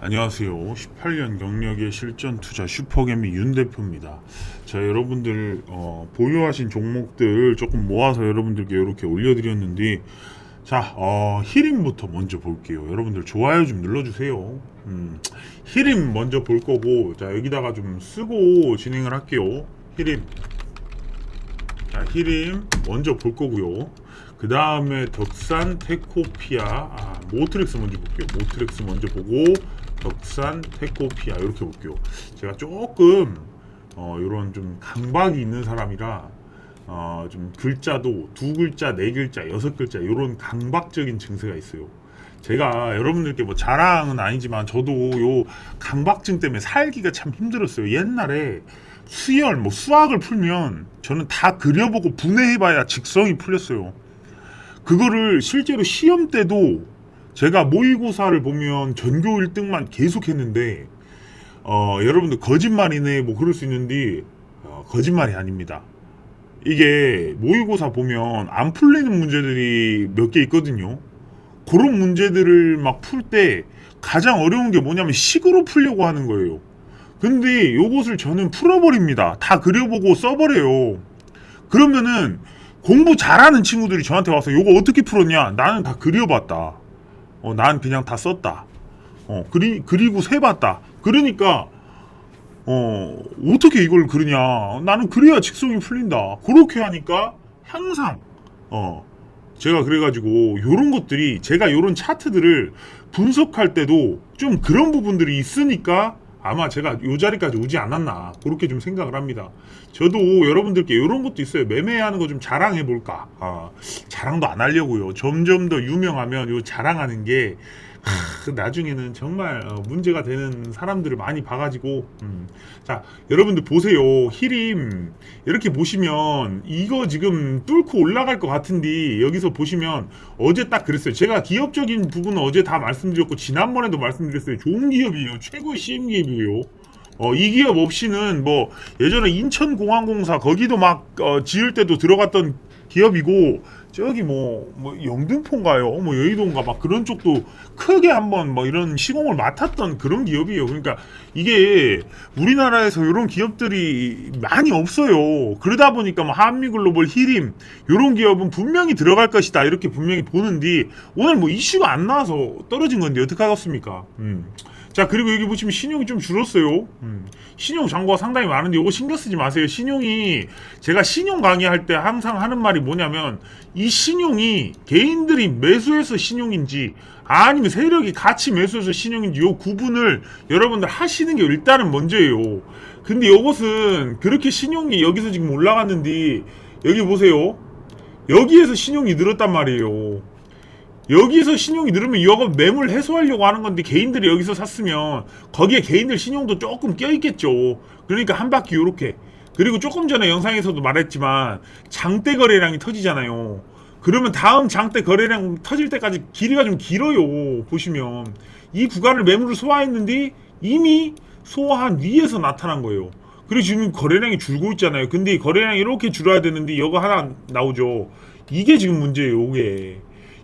안녕하세요. 18년 경력의 실전 투자 슈퍼개미 윤 대표입니다. 자, 여러분들 어, 보유하신 종목들 조금 모아서 여러분들께 이렇게 올려드렸는데, 자, 어, 히림부터 먼저 볼게요. 여러분들 좋아요 좀 눌러주세요. 음, 히림 먼저 볼 거고, 자 여기다가 좀 쓰고 진행을 할게요. 히림. 자, 히림 먼저 볼 거고요. 그 다음에 덕산 테코피아, 아, 모트렉스 먼저 볼게요. 모트렉스 먼저 보고 덕산 테코피아 이렇게 볼게요. 제가 조금 어, 이런 좀 강박이 있는 사람이라 어, 좀 글자도 두 글자, 네 글자, 여섯 글자 이런 강박적인 증세가 있어요. 제가 여러분들께 뭐 자랑은 아니지만 저도 요 강박증 때문에 살기가 참 힘들었어요. 옛날에 수열, 뭐 수학을 풀면 저는 다 그려보고 분해해봐야 직성이 풀렸어요. 그거를 실제로 시험 때도 제가 모의고사를 보면 전교 1등만 계속 했는데 어, 여러분들 거짓말이네 뭐 그럴 수 있는데 어, 거짓말이 아닙니다. 이게 모의고사 보면 안 풀리는 문제들이 몇 개 있거든요. 그런 문제들을 막 풀 때 가장 어려운 게 뭐냐면 식으로 풀려고 하는 거예요. 근데 요것을 저는 풀어버립니다. 다 그려보고 써버려요. 그러면은 공부 잘하는 친구들이 저한테 와서 요거 어떻게 풀었냐? 나는 다 그려봤다. 어, 난 그냥 다 썼다. 어, 그리, 그리고 세봤다. 그러니까, 어, 어떻게 이걸 그리냐? 나는 그래야 직성이 풀린다. 그렇게 하니까 항상, 어, 제가 그래가지고 요런 것들이 제가 요런 차트들을 분석할 때도 좀 그런 부분들이 있으니까 아마 제가 요 자리까지 오지 않았나 그렇게 좀 생각을 합니다. 저도 여러분들께 이런 것도 있어요. 매매하는 거 좀 자랑해 볼까. 아, 자랑도 안 하려고요. 점점 더 유명하면 요 자랑하는 게 하, 나중에는 정말 어, 문제가 되는 사람들을 많이 봐가지고 음. 자 여러분들 보세요. 히림. 이렇게 보시면 이거 지금 뚫고 올라갈 것 같은데 여기서 보시면 어제 딱 그랬어요. 제가 기업적인 부분은 어제 다 말씀드렸고 지난번에도 말씀드렸어요. 좋은 기업이에요. 최고의 CM 기업이에요. 어, 이 기업 없이는 뭐 예전에 인천공항공사 거기도 막 어, 지을 때도 들어갔던 기업이고 저기 뭐, 뭐 영등포인가요? 뭐 여의도인가 막 그런 쪽도 크게 한번 뭐 이런 시공을 맡았던 그런 기업이에요. 그러니까 이게 우리나라에서 이런 기업들이 많이 없어요. 그러다 보니까 뭐 한미글로벌 히림 이런 기업은 분명히 들어갈 것이다 이렇게 분명히 보는데 오늘 뭐 이슈가 안 나와서 떨어진 건데 어떻게 하겠습니까? 음. 자 그리고 여기 보시면 신용이 좀 줄었어요. 음. 신용 잔고가 상당히 많은데 이거 신경 쓰지 마세요. 신용이 제가 신용 강의할 때 항상 하는 말이 뭐냐면 이 신용이 개인들이 매수해서 신용인지 아니면 세력이 같이 매수해서 신용인지 요 구분을 여러분들 하시는 게 일단은 먼저예요. 근데 이것은 그렇게 신용이 여기서 지금 올라갔는데 여기 보세요. 여기에서 신용이 늘었단 말이에요. 여기서 신용이 늘으면 이거 매물 해소하려고 하는 건데 개인들이 여기서 샀으면 거기에 개인들 신용도 조금 껴있겠죠. 그러니까 한 바퀴 요렇게. 그리고 조금 전에 영상에서도 말했지만 장대 거래량이 터지잖아요. 그러면 다음 장대 거래량 터질 때까지 길이가 좀 길어요. 보시면 이 구간을 매물을 소화했는데 이미 소화한 위에서 나타난 거예요. 그리고 지금 거래량이 줄고 있잖아요. 근데 이 거래량이 이렇게 줄어야 되는데 이거 하나 나오죠. 이게 지금 문제예요. 이게.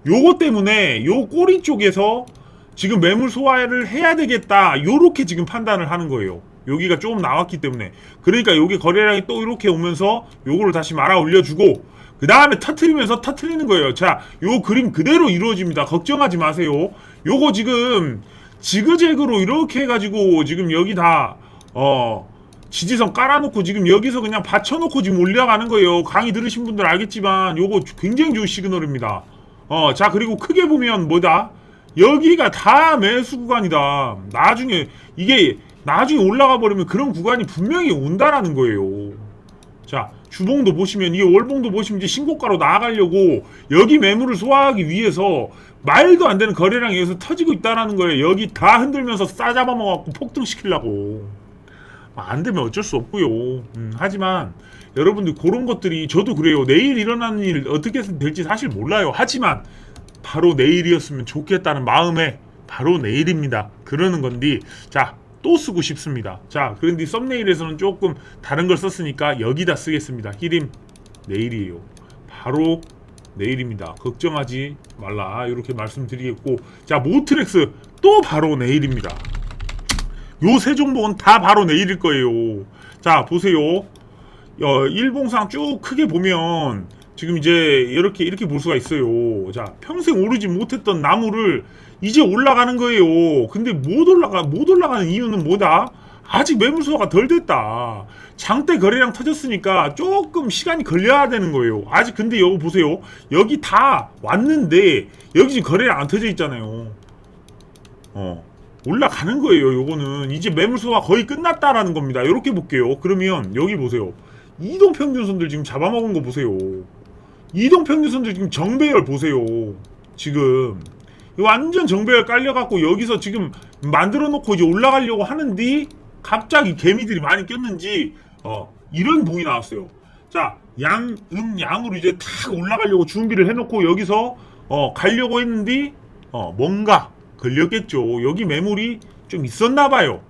요거 때문에 요 꼬리 쪽에서 지금 매물 소화를 해야 되겠다. 요렇게 지금 판단을 하는 거예요. 여기가 조금 나왔기 때문에. 그러니까 여기 거래량이 또 이렇게 오면서 요거를 다시 말아 올려주고 그 다음에 터트리면서 터트리는 거예요. 자, 요 그림 그대로 이루어집니다. 걱정하지 마세요. 요거 지금 지그재그로 이렇게 해가지고 지금 여기 다, 어, 지지선 깔아놓고 지금 여기서 그냥 받쳐놓고 지금 올라가는 거예요. 강의 들으신 분들 알겠지만 요거 굉장히 좋은 시그널입니다. 어, 자, 그리고 크게 보면 뭐다? 여기가 다 매수 구간이다. 나중에, 이게, 나중에 올라가 버리면 그런 구간이 분명히 온다라는 거예요. 자, 주봉도 보시면, 이 월봉도 보시면 이제 신고가로 나아가려고 여기 매물을 소화하기 위해서 말도 안 되는 거래량이 여기서 터지고 있다라는 거예요. 여기 다 흔들면서 싸잡아먹어갖고 폭등시키려고. 안 되면 어쩔 수 없고요. 음, 하지만 여러분들 그런 것들이 저도 그래요. 내일 일어나는 일 어떻게 될지 사실 몰라요. 하지만 바로 내일이었으면 좋겠다는 마음에 바로 내일입니다. 그러는 건데 자. 또 쓰고 싶습니다. 자, 그런데 썸네일에서는 조금 다른 걸 썼으니까 여기다 쓰겠습니다. 히림 내일이에요. 바로 내일입니다. 걱정하지 말라. 이렇게 말씀드리겠고 자, 모트렉스 또 바로 내일입니다. 요 세 종목은 다 바로 내일일 거예요. 자 보세요. 어, 일봉상 쭉 크게 보면 지금 이제 이렇게 이렇게 볼 수가 있어요. 자 평생 오르지 못했던 나무를 이제 올라가는 거예요. 근데 못 올라가 못 올라가는 이유는 뭐다? 아직 매물수가 덜 됐다. 장대 거래량 터졌으니까 조금 시간이 걸려야 되는 거예요. 아직 근데 여기 보세요. 여기 다 왔는데 여기 지금 거래량 안 터져 있잖아요. 어. 올라가는 거예요. 요거는 이제 매물수가 거의 끝났다라는 겁니다. 이렇게 볼게요. 그러면 여기 보세요. 이동 평균선들 지금 잡아먹은 거 보세요. 이동 평균선들 지금 정배열 보세요. 지금 완전 정배열 깔려갖고 여기서 지금 만들어 놓고 이제 올라가려고 하는데 갑자기 개미들이 많이 꼈는지 어 이런 봉이 나왔어요. 자, 양, 음, 양으로 이제 탁 올라가려고 준비를 해놓고 여기서 어 가려고 했는데 어 뭔가 걸렸겠죠. 여기 매물이 좀 있었나 봐요.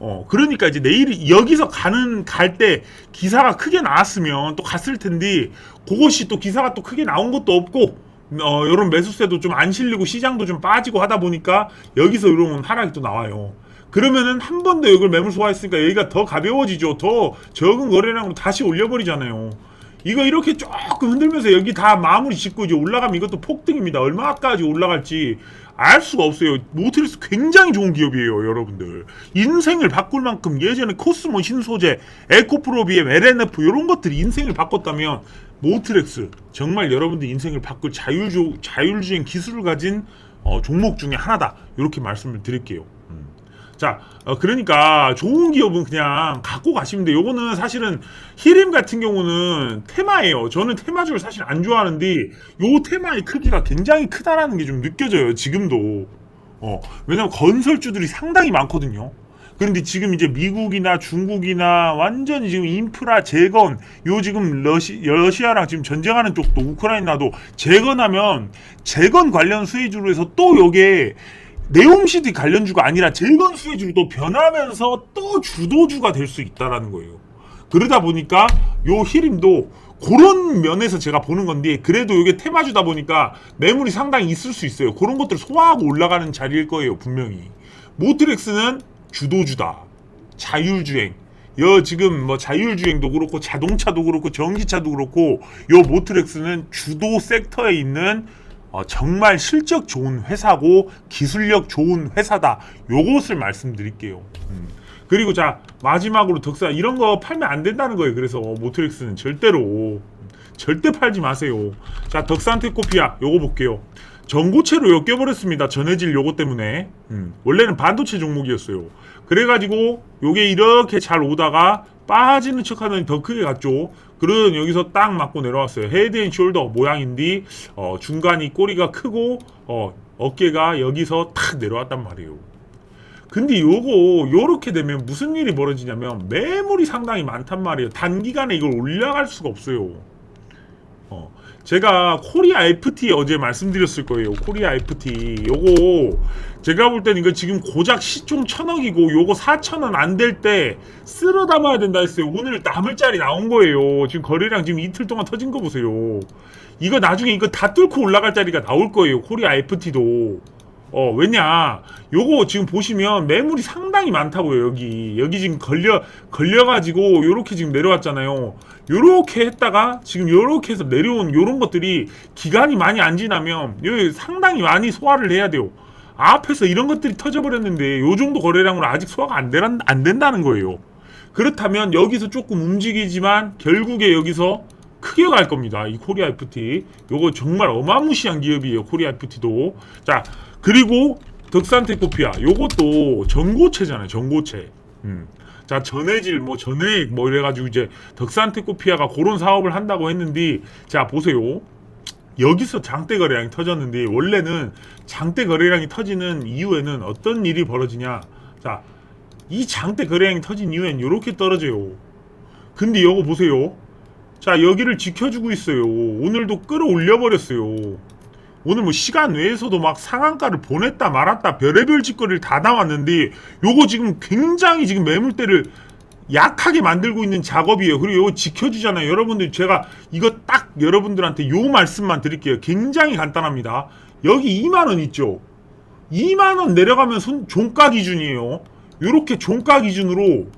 어, 그러니까 이제 내일 여기서 가는 갈 때 기사가 크게 나왔으면 또 갔을 텐데 그것이 또 기사가 또 크게 나온 것도 없고 어, 요런 매수세도 좀 안 실리고 시장도 좀 빠지고 하다 보니까 여기서 이런 하락이 또 나와요. 그러면은 한 번 더 여기를 매물 소화했으니까 여기가 더 가벼워지죠. 더 적은 거래량으로 다시 올려버리잖아요. 이거 이렇게 조금 흔들면서 여기 다 마무리 짓고 이제 올라가면 이것도 폭등입니다. 얼마까지 올라갈지 알 수가 없어요. 모트리스 굉장히 좋은 기업이에요, 여러분들. 인생을 바꿀 만큼 예전에 코스모 신소재, 에코프로비엠, LNF 이런 것들이 인생을 바꿨다면 모트렉스 정말 여러분들 인생을 바꿀 자율주 자율주행 기술을 가진 어, 종목 중에 하나다. 이렇게 말씀을 드릴게요. 음. 자, 어, 그러니까 좋은 기업은 그냥 갖고 가시면 돼요. 요거는 사실은 히림 같은 경우는 테마예요. 저는 테마주를 사실 안 좋아하는데 요 테마의 크기가 굉장히 크다라는 게 좀 느껴져요. 지금도. 어, 왜냐면 건설주들이 상당히 많거든요. 그런데 지금 이제 미국이나 중국이나 완전히 지금 인프라 재건, 요 지금 러시, 러시아랑 지금 전쟁하는 쪽도 우크라이나도 재건하면 재건 관련 수혜주로 해서 또 요게 네옴시드 관련주가 아니라 재건 수혜주로 또 변하면서 또 주도주가 될 수 있다라는 거예요. 그러다 보니까 요 히림도 그런 면에서 제가 보는 건데 그래도 이게 테마주다 보니까 매물이 상당히 있을 수 있어요. 그런 것들을 소화하고 올라가는 자리일 거예요, 분명히. 모트렉스는 주도주다. 자율주행. 여 지금 뭐 자율주행도 그렇고 자동차도 그렇고 전기차도 그렇고 요 모트렉스는 주도 섹터에 있는 어, 정말 실적 좋은 회사고 기술력 좋은 회사다. 요것을 말씀드릴게요. 음. 그리고 자 마지막으로 덕사 이런 거 팔면 안 된다는 거예요. 그래서 모트렉스는 절대로 절대 팔지 마세요. 자 덕산테코피아 요거 볼게요. 전고체로 엮여버렸습니다. 전해질 요거 때문에 음, 원래는 반도체 종목이었어요. 그래가지고 요게 이렇게 잘 오다가 빠지는 척하더니 더 크게 갔죠. 그런 여기서 딱 맞고 내려왔어요. 헤드 앤 숄더 모양인데 어, 중간이 꼬리가 크고 어, 어깨가 여기서 탁 내려왔단 말이에요. 근데 요거 요렇게 되면 무슨 일이 벌어지냐면 매물이 상당히 많단 말이에요. 단기간에 이걸 올라갈 수가 없어요. 어, 제가 코리아 FT 어제 말씀드렸을 거예요. 코리아 FT 요거 제가 볼 때는 이거 지금 고작 시총 천억이고 요거 사천원 안 될 때 쓸어 담아야 된다 했어요. 오늘 남을짜리 나온 거예요. 지금 거래량 지금 이틀 동안 터진 거 보세요. 이거 나중에 이거 다 뚫고 올라갈 자리가 나올 거예요. 코리아 FT도. 어, 왜냐, 요거 지금 보시면 매물이 상당히 많다고요, 여기. 여기 지금 걸려, 걸려가지고, 요렇게 지금 내려왔잖아요. 요렇게 했다가, 지금 요렇게 해서 내려온 요런 것들이 기간이 많이 안 지나면, 여기 상당히 많이 소화를 해야 돼요. 앞에서 이런 것들이 터져버렸는데, 요 정도 거래량으로 아직 소화가 안, 되란, 안 된다는 거예요. 그렇다면, 여기서 조금 움직이지만, 결국에 여기서 크게 갈 겁니다. 이 코리아 FT. 요거 정말 어마무시한 기업이에요. 코리아 FT도. 자, 그리고 덕산테코피아. 요것도 전고체잖아요. 전고체. 음. 자, 전해질, 뭐, 전해액, 뭐, 이래가지고 이제 덕산테코피아가 그런 사업을 한다고 했는데, 자, 보세요. 여기서 장대 거래량이 터졌는데, 원래는 장대 거래량이 터지는 이후에는 어떤 일이 벌어지냐. 자, 이 장대 거래량이 터진 이후엔 이렇게 떨어져요. 근데 이거 보세요. 자 여기를 지켜주고 있어요. 오늘도 끌어올려 버렸어요. 오늘 뭐 시간 외에서도 막 상한가를 보냈다 말았다 별의별 짓거리를 다 나왔는데 요거 지금 굉장히 지금 매물대를 약하게 만들고 있는 작업이에요. 그리고 요거 지켜주잖아요. 여러분들 제가 이거 딱 여러분들한테 요 말씀만 드릴게요. 굉장히 간단합니다. 여기 2만원 있죠. 2만원 내려가면 손, 종가 기준이에요. 요렇게 종가 기준으로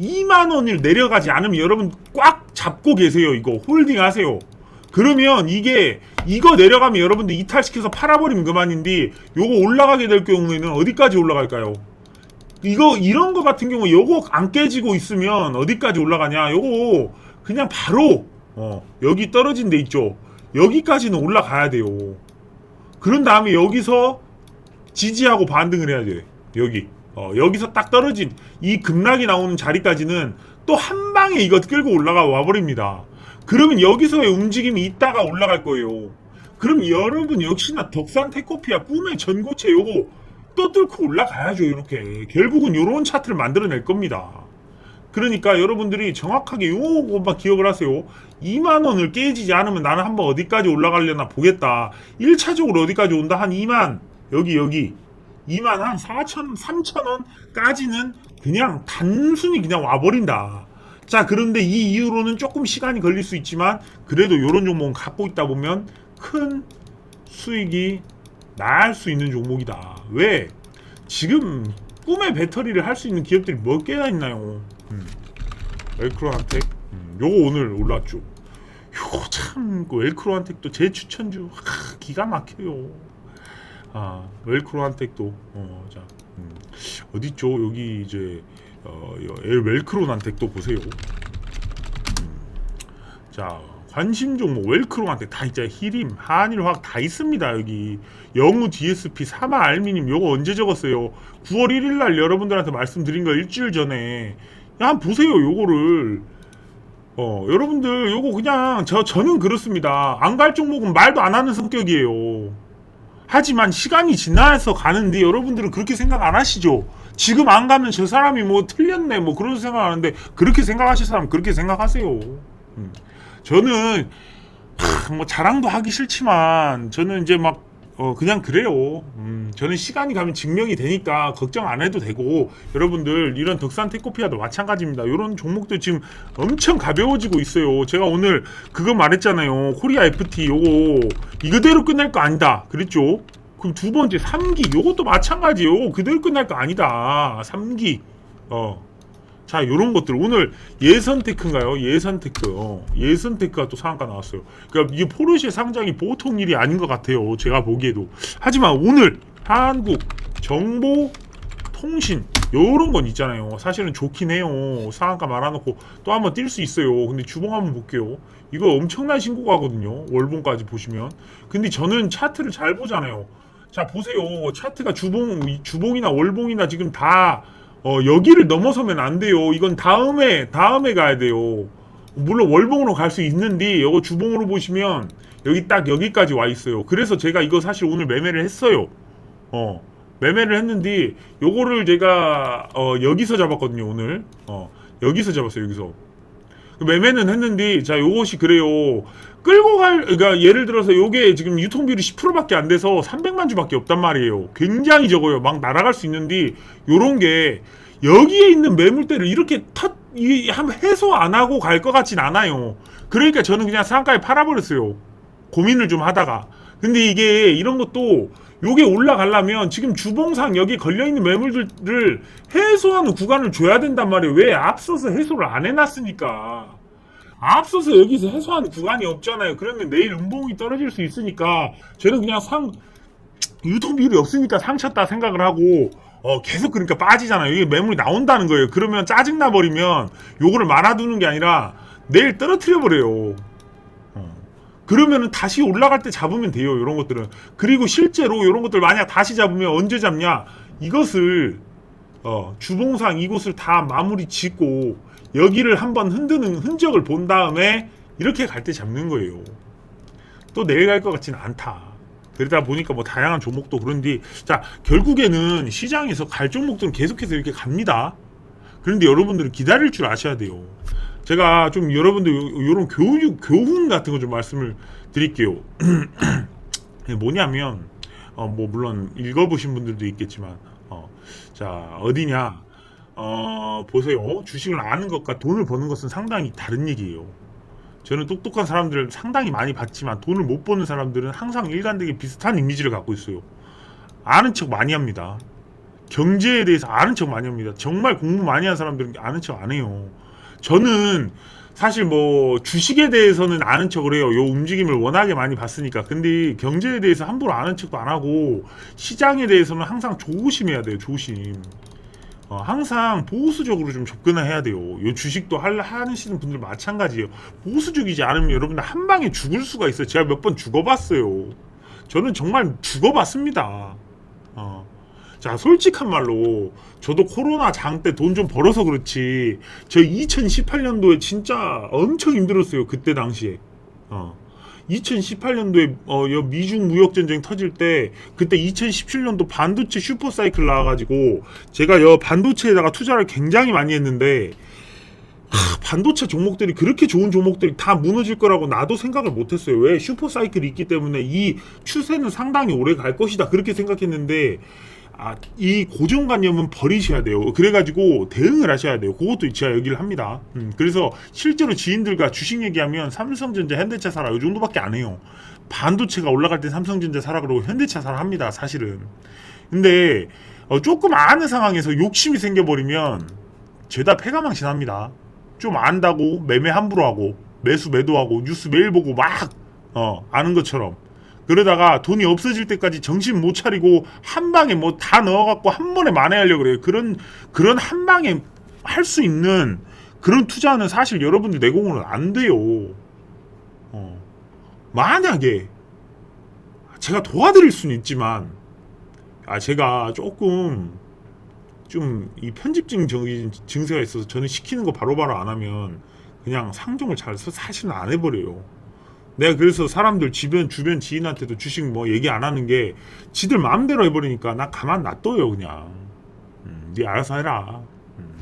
2만 원을 내려가지 않으면 여러분 꽉 잡고 계세요. 이거 홀딩 하세요. 그러면 이게 이거 내려가면 여러분들 이탈시켜서 팔아버리면 그만인데 요거 올라가게 될 경우에는 어디까지 올라갈까요? 이거 이런 거 같은 경우 요거 안 깨지고 있으면 어디까지 올라가냐? 요거 그냥 바로 어, 여기 떨어진 데 있죠. 여기까지는 올라가야 돼요. 그런 다음에 여기서 지지하고 반등을 해야 돼. 여기. 어, 여기서 딱 떨어진 이 급락이 나오는 자리까지는 또 한 방에 이거 끌고 올라가 와버립니다. 그러면 여기서의 움직임이 있다가 올라갈 거예요. 그럼 여러분 역시나 덕산 테코피아 꿈의 전고체 요거 또 뚫고 올라가야죠. 이렇게. 결국은 요런 차트를 만들어낼 겁니다. 그러니까 여러분들이 정확하게 요것만 기억을 하세요. 2만 원을 깨지지 않으면 나는 한번 어디까지 올라가려나 보겠다. 1차적으로 어디까지 온다? 한 2만 여기 여기 2만 한 4천 3천 원까지는 그냥 단순히 그냥 와버린다. 자 그런데 이 이후로는 조금 시간이 걸릴 수 있지만 그래도 요런 종목은 갖고 있다 보면 큰 수익이 날 수 있는 종목이다. 왜? 지금 꿈의 배터리를 할 수 있는 기업들이 몇 개나 있나요? 음. 웰크로한텍 음, 요거 오늘 올랐죠. 요거 참그 웰크로한텍도 제 추천주 하, 기가 막혀요. 아 웰크로한텍도 어, 자 음, 어디 있죠? 여기 이제 어, 여- 엘 웰크로한텍 또 보세요. 음, 자 관심 종목 웰크로한테 다 있자 히림 한일화학 다 있습니다. 여기 영우 DSP 사마 알미늄 요거 언제 적었어요? 9월 1일 날 여러분들한테 말씀드린 거 일주일 전에. 야 보세요 요거를. 어 여러분들 요거 그냥 저 저는 그렇습니다. 안 갈 종목은 말도 안 하는 성격이에요 하지만 시간이 지나서 가는데 여러분들은 그렇게 생각 안 하시죠 지금 안 가면 저 사람이 뭐 틀렸네 뭐 그런 생각하는데 그렇게 생각하실 사람 은 그렇게 생각하세요 음. 저는 하, 뭐 자랑도 하기 싫지만 저는 이제 막 어, 그냥 그래요. 음, 저는 시간이 가면 증명이 되니까 걱정 안 해도 되고 여러분들 이런 덕산 테코피아도 마찬가지입니다. 이런 종목도 지금 엄청 가벼워지고 있어요. 제가 오늘 그거 말했잖아요. 코리아 FT 요거 이거대로 끝날 거 아니다. 그랬죠? 그럼 두 번째 3기 요것도 마찬가지요. 그대로 끝날 거 아니다. 3기 어. 자, 요런 것들 오늘 예선 테크인가요? 예선 테크. 어, 예선 테크가 또 상한가 나왔어요. 그러니까 이게 포르쉐 상장이 보통 일이 아닌 것 같아요. 제가 보기에도. 하지만 오늘 한국 정보 통신 요런 건 있잖아요. 사실은 좋긴 해요. 상한가 말아놓고 또 한번 뛸 수 있어요. 근데 주봉 한번 볼게요. 이거 엄청난 신고가거든요. 월봉까지 보시면. 근데 저는 차트를 잘 보잖아요. 자 보세요. 차트가 주봉 주봉이나 월봉이나 지금 다 어, 여기를 넘어서면 안 돼요. 이건 다음에 다음에 가야 돼요. 물론 월봉으로 갈 수 있는데 이거 주봉으로 보시면 여기 딱 여기까지 와 있어요. 그래서 제가 이거 사실 오늘 매매를 했어요. 어 매매를 했는데 요거를 제가 어, 여기서 잡았거든요 오늘. 어 여기서 잡았어요 여기서. 그 매매는 했는데 자 요것이 그래요. 끌고 갈 그러니까 예를 들어서 요게 지금 유통비율이 10%밖에 안 돼서 300만 주밖에 없단 말이에요. 굉장히 적어요. 막 날아갈 수 있는데 요런 게 여기에 있는 매물대를 이렇게 탓, 이, 한 해소 안 하고 갈 것 같진 않아요. 그러니까 저는 그냥 상가에 팔아버렸어요. 고민을 좀 하다가. 근데 이게 이런 것도 요게 올라가려면 지금 주봉상 여기 걸려있는 매물들을 해소하는 구간을 줘야 된단 말이에요. 왜? 앞서서 해소를 안 해놨으니까. 앞서서 여기서 해소하는 구간이 없잖아요. 그러면 내일 음봉이 떨어질 수 있으니까 저는 그냥 상 유통비율이 없으니까 상쳤다 생각을 하고 어 계속 그러니까 빠지잖아요. 이게 매물이 나온다는 거예요. 그러면 짜증 나 버리면 요거를 말아두는 게 아니라 내일 떨어뜨려 버려요. 어. 그러면은 다시 올라갈 때 잡으면 돼요. 이런 것들은. 그리고 실제로 이런 것들 만약 다시 잡으면 언제 잡냐? 이것을 어, 주봉상 이곳을 다 마무리 짓고 여기를 한번 흔드는 흔적을 본 다음에 이렇게 갈 때 잡는 거예요. 또 내일 갈 것 같지는 않다. 그러다 보니까 뭐 다양한 종목도 그런데 자 결국에는 시장에서 갈 종목들은 계속해서 이렇게 갑니다. 그런데 여러분들은 기다릴 줄 아셔야 돼요. 제가 좀 여러분들 이런 교육 교훈 같은 거 좀 말씀을 드릴게요. 뭐냐면 어, 뭐 물론 읽어보신 분들도 있겠지만 어, 자 어디냐 어, 보세요 주식을 아는 것과 돈을 버는 것은 상당히 다른 얘기예요. 저는 똑똑한 사람들을 상당히 많이 봤지만 돈을 못 버는 사람들은 항상 일관되게 비슷한 이미지를 갖고 있어요. 아는 척 많이 합니다. 경제에 대해서 아는 척 많이 합니다. 정말 공부 많이 한 사람들은 아는 척 안 해요. 저는 사실 뭐 주식에 대해서는 아는 척을 해요. 요 움직임을 워낙에 많이 봤으니까. 근데 경제에 대해서 함부로 아는 척도 안 하고 시장에 대해서는 항상 조심해야 돼요. 조심. 어, 항상 보수적으로 좀 접근을 해야 돼요. 요 주식도 할, 하시는 분들 마찬가지예요. 보수적이지 않으면 여러분들 한 방에 죽을 수가 있어요. 제가 몇 번 죽어봤어요. 저는 정말 죽어봤습니다. 어. 자, 솔직한 말로 저도 코로나 장 때 돈 좀 벌어서 그렇지. 저 2018년도에 진짜 엄청 힘들었어요. 그때 당시에. 어. 2018년도에 어, 여 미중 무역 전쟁 터질 때 그때 2017년도 반도체 슈퍼 사이클 나와가지고 제가 여 반도체에다가 투자를 굉장히 많이 했는데 하, 반도체 종목들이 그렇게 좋은 종목들이 다 무너질 거라고 나도 생각을 못했어요. 왜 슈퍼 사이클이 있기 때문에 이 추세는 상당히 오래 갈 것이다 그렇게 생각했는데 아, 이 고정관념은 버리셔야 돼요. 그래가지고 대응을 하셔야 돼요. 그것도 제가 얘기를 합니다. 음, 그래서 실제로 지인들과 주식 얘기하면 삼성전자, 현대차 사라 이 정도밖에 안 해요. 반도체가 올라갈 때 삼성전자 사라 그러고 현대차 사라 합니다. 사실은. 근데 어, 조금 아는 상황에서 욕심이 생겨버리면 죄다 패가망신합니다. 좀 안다고 매매 함부로 하고 매수 매도하고 뉴스 매일 보고 막 어, 아는 것처럼 그러다가 돈이 없어질 때까지 정신 못 차리고 한 방에 뭐 다 넣어갖고 한 번에 만회하려고 그래요. 그런 그런 한 방에 할 수 있는 그런 투자는 사실 여러분들 내공으로는 안 돼요. 어. 만약에 제가 도와드릴 수는 있지만 아 제가 조금 좀 이 편집증 증세가 있어서 저는 시키는 거 바로바로 안 하면 그냥 상종을 잘서 사실은 안 해버려요. 내가 그래서 사람들 주변 주변 지인한테도 주식 뭐 얘기 안 하는 게 지들 마음대로 해버리니까 나 가만 놔둬요 그냥. 음, 네 알아서 해라. 음.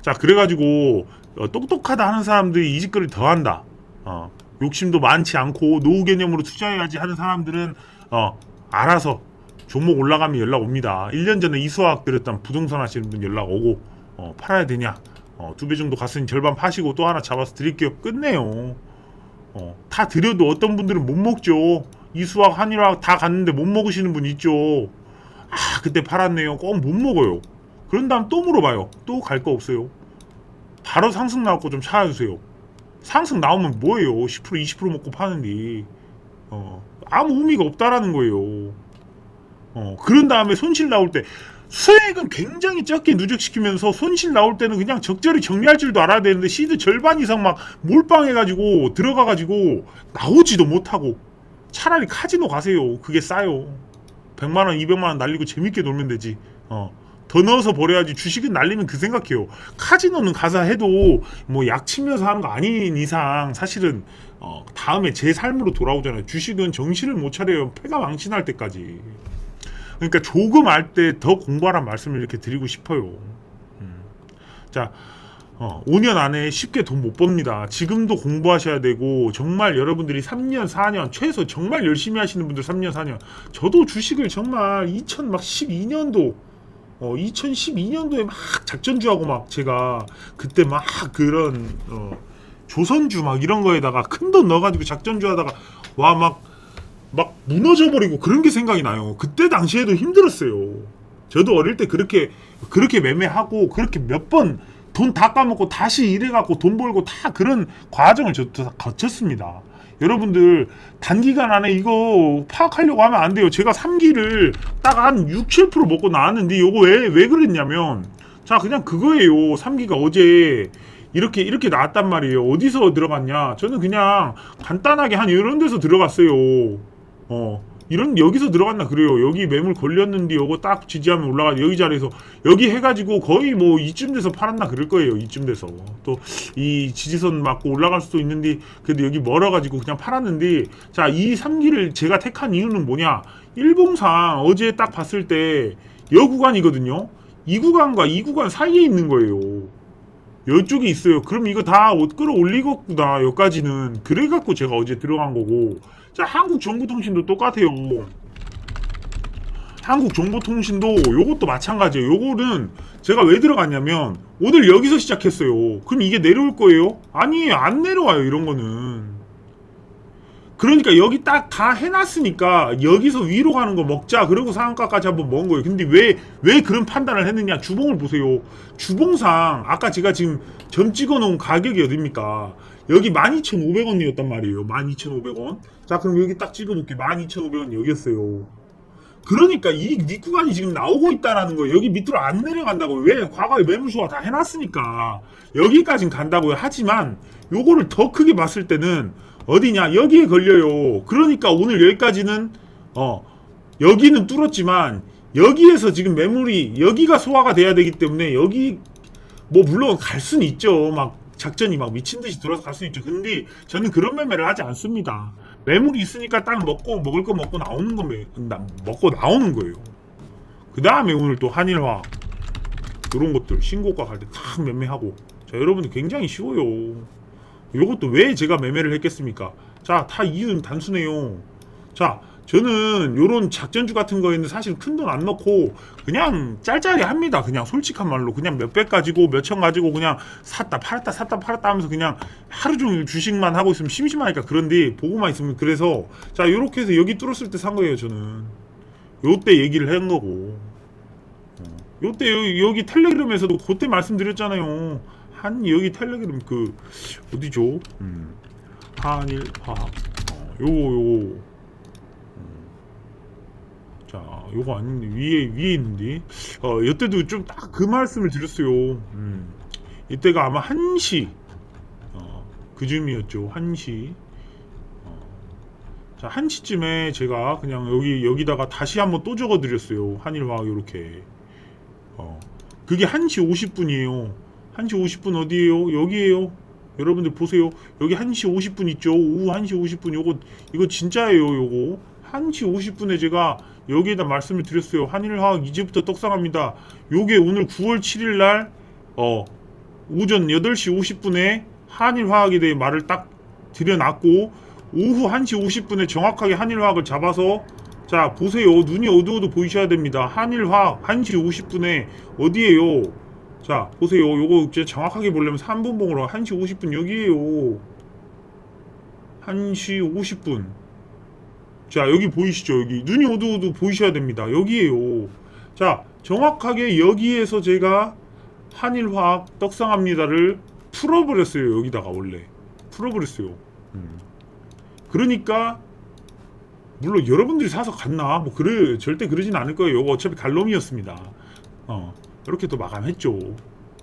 자 그래가지고 어, 똑똑하다 하는 사람들이 이 짓거리 더 한다. 어, 욕심도 많지 않고 노후 개념으로 투자해야지 하는 사람들은 어, 알아서 종목 올라가면 연락 옵니다. 1년 전에 이수학 드렸던 부동산 하시는 분 연락 오고 어, 팔아야 되냐? 어, 두 배 정도 갔으니 절반 파시고 또 하나 잡아서 드릴게요. 끝내요. 어, 다 드려도 어떤 분들은 못 먹죠. 이수학, 한일학 다 갔는데 못 먹으시는 분 있죠. 아, 그때 팔았네요. 꼭 못 먹어요. 그런 다음 또 물어봐요. 또 갈 거 없어요. 바로 상승 거좀 찾아주세요. 상승 나오면 뭐예요? 10% 20% 먹고 파는데 어, 아무 의미가 없다라는 거예요. 어, 그런 다음에 손실 나올 때 수익은 굉장히 적게 누적시키면서 손실 나올 때는 그냥 적절히 정리할 줄도 알아야 되는데 시드 절반 이상 막 몰빵해가지고 들어가가지고 나오지도 못하고 차라리 카지노 가세요. 그게 싸요. 100만 원, 200만 원 날리고 재밌게 놀면 되지. 어. 더 넣어서 버려야지 주식은 날리면 그 생각해요. 카지노는 가서 해도 뭐 약 치면서 하는 거 아닌 이상 사실은 어, 다음에 제 삶으로 돌아오잖아요. 주식은 정신을 못 차려요. 폐가 망신할 때까지. 그러니까 조금 알 때 더 공부하란 말씀을 이렇게 드리고 싶어요. 음. 자, 어, 5년 안에 쉽게 돈 못 법니다. 지금도 공부하셔야 되고 정말 여러분들이 3년, 4년 최소 정말 열심히 하시는 분들 3년, 4년. 저도 주식을 정말 2012년도 어, 2012년도에 막 작전주하고 막 제가 그때 막 그런 어, 조선주 막 이런 거에다가 큰 돈 넣어가지고 작전주 하다가 와막 막 무너져 버리고 그런 게 생각이 나요. 그때 당시에도 힘들었어요. 저도 어릴 때 그렇게 그렇게 매매하고 그렇게 몇 번 돈 다 까먹고 다시 일해갖고 돈 벌고 다 그런 과정을 저도 다 거쳤습니다. 여러분들 단기간 안에 이거 파악하려고 하면 안 돼요. 제가 3기를 딱 한 6, 7% 먹고 나왔는데 이거 왜, 왜 그랬냐면 자 그냥 그거예요. 3기가 어제 이렇게 이렇게 나왔단 말이에요. 어디서 들어갔냐? 저는 그냥 간단하게 한 이런 데서 들어갔어요. 어 이런 여기서 들어갔나 그래요. 여기 매물 걸렸는데 요거 딱 지지하면 올라가 여기 자리에서 여기 해가지고 거의 뭐 이쯤 돼서 팔았나 그럴 거예요. 이쯤 돼서 또 이 지지선 맞고 올라갈 수도 있는데 그래도 여기 멀어가지고 그냥 팔았는데 자 이 3기를 제가 택한 이유는 뭐냐? 일봉상 어제 딱 봤을 때 여 구간이거든요. 이 구간과 이 구간 사이에 있는 거예요. 이쪽에 있어요. 그럼 이거 다옷 끌어올리겠구나. 여기까지는. 그래갖고 제가 어제 들어간 거고. 자, 한국 정보통신도 똑같아요. 한국 정보통신도 요것도 마찬가지예요. 요거는 제가 왜 들어갔냐면 오늘 여기서 시작했어요. 그럼 이게 내려올 거예요? 아니, 안 내려와요. 이런 거는. 그러니까 여기 딱 다 해놨으니까 여기서 위로 가는 거 먹자. 그리고 상한가까지 한번 먹은 거예요. 근데 왜 왜 그런 판단을 했느냐? 주봉을 보세요. 주봉상 아까 제가 지금 점 찍어 놓은 가격이 어딥니까? 여기 12,500원이었단 말이에요. 12,500원? 자 그럼 여기 딱 찍어놓게 12,500원 여기였어요. 그러니까 이 밑구간이 지금 나오고 있다라는 거예요. 여기 밑으로 안 내려간다고요. 왜? 과거에 매물수가 다 해놨으니까 여기까진 간다고요. 하지만 요거를 더 크게 봤을 때는 어디냐 여기에 걸려요. 그러니까 오늘 여기까지는 어 여기는 뚫었지만 여기에서 지금 매물이 여기가 소화가 돼야 되기 때문에 여기 뭐 물론 갈 수는 있죠. 막 작전이 막 미친 듯이 돌아서 갈 수 있죠. 근데 저는 그런 매매를 하지 않습니다. 매물이 있으니까 딱 먹고 먹을 거 먹고 나오는 거 매, 나, 먹고 나오는 거예요. 그 다음에 오늘 또 한일화 이런 것들 신고가 갈 때 탁 매매하고 자 여러분들 굉장히 쉬워요. 이것도 왜 제가 매매를 했겠습니까? 자 다 이유는 단순해요. 자 저는 요런 작전주 같은 거에는 사실 큰 돈 안 넣고 그냥 짤짤이 합니다. 그냥 솔직한 말로 그냥 몇 백 가지고 몇 천 가지고 그냥 샀다 팔았다 샀다 팔았다 하면서 그냥 하루 종일 주식만 하고 있으면 심심하니까 그런데 보고만 있으면 그래서 자 요렇게 해서 여기 뚫었을 때 산 거예요 저는 요때 얘기를 한 거고 어, 요때 여기 텔레그램에서도 그때 말씀드렸잖아요 한 여기 텔레그램 그 어디죠 음, 한일 화학 어, 요거 요거 자, 요거 아닌데 위에 위에 있는데 어 이때도 좀 딱 그 말씀을 드렸어요. 음. 이때가 아마 1시 어, 그쯤이었죠. 1시. 어. 자, 1시쯤에 제가 그냥 여기 여기다가 다시 한번 또 적어 드렸어요. 한일화학 요렇게. 어. 그게 1시 50분이에요. 1시 50분 어디에요? 여기에요. 여러분들 보세요. 여기 1시 50분 있죠. 오후 1시 50분 요거 이거 진짜예요, 요거. 1시 50분에 제가 여기에다 말씀을 드렸어요. 한일화학 이제부터 떡상합니다. 요게 오늘 9월 7일 날 어, 오전 8시 50분에 한일화학에 대해 말을 딱 드려놨고 오후 1시 50분에 정확하게 한일화학을 잡아서 자 보세요. 눈이 어두워도 보이셔야 됩니다. 한일화학 1시 50분에 어디에요? 자 보세요. 요거 이제 정확하게 보려면 3분 봉으로 1시 50분 여기에요. 1시 50분. 자 여기 보이시죠? 여기. 눈이 어두워도 보이셔야 됩니다. 여기에요. 자 정확하게 여기에서 제가 한일화학 떡상합니다를 풀어버렸어요. 여기다가 원래. 풀어버렸어요. 음. 그러니까 물론 여러분들이 사서 갔나? 뭐 그래 절대 그러진 않을 거예요. 이거 어차피 갈놈이었습니다. 어 이렇게 또 마감했죠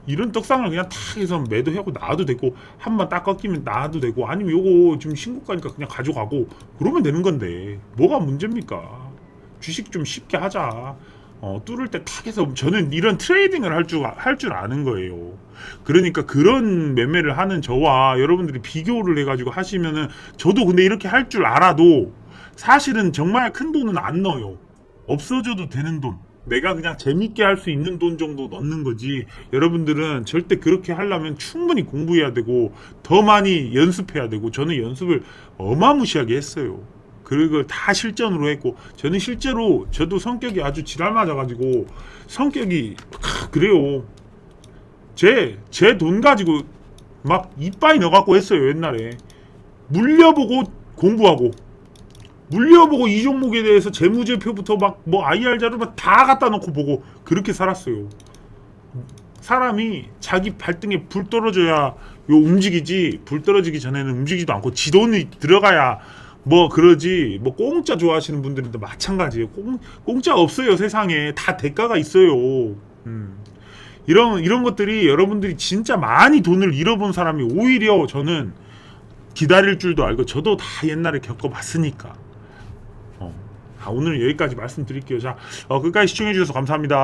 이런 떡상을 그냥 탁 해서 매도하고 놔도 되고 한 번 딱 꺾이면 놔도 되고 아니면 요거 지금 신고가니까 그냥 가져가고 그러면 되는 건데 뭐가 문제입니까 주식 좀 쉽게 하자 어, 뚫을 때 탁 해서 저는 이런 트레이딩을 할 줄 할 줄 아는 거예요. 그러니까 그런 매매를 하는 저와 여러분들이 비교를 해가지고 하시면은 저도 근데 이렇게 할 줄 알아도 사실은 정말 큰 돈은 안 넣어요. 없어져도 되는 돈. 내가 그냥 재밌게 할 수 있는 돈 정도 넣는 거지. 여러분들은 절대 그렇게 하려면 충분히 공부해야 되고 더 많이 연습해야 되고 저는 연습을 어마무시하게 했어요. 그걸 다 실전으로 했고 저는 실제로 저도 성격이 아주 지랄 맞아가지고 성격이 크, 그래요. 제 제 돈 가지고 막 이빠이 넣어갖고 했어요 옛날에 물려보고 공부하고 물려보고 이 종목에 대해서 재무제표부터 막 뭐 IR 자료 막 다 갖다 놓고 보고 그렇게 살았어요. 사람이 자기 발등에 불 떨어져야 요 움직이지 불 떨어지기 전에는 움직이지도 않고 지 돈이 들어가야 뭐 그러지 뭐 공짜 좋아하시는 분들도 마찬가지예요. 공, 공짜 없어요 세상에 다 대가가 있어요. 음. 이런 이런 것들이 여러분들이 진짜 많이 돈을 잃어본 사람이 오히려 저는 기다릴 줄도 알고 저도 다 옛날에 겪어봤으니까. 어. 아, 오늘 여기까지 말씀드릴게요. 자, 어, 끝까지 시청해주셔서 감사합니다.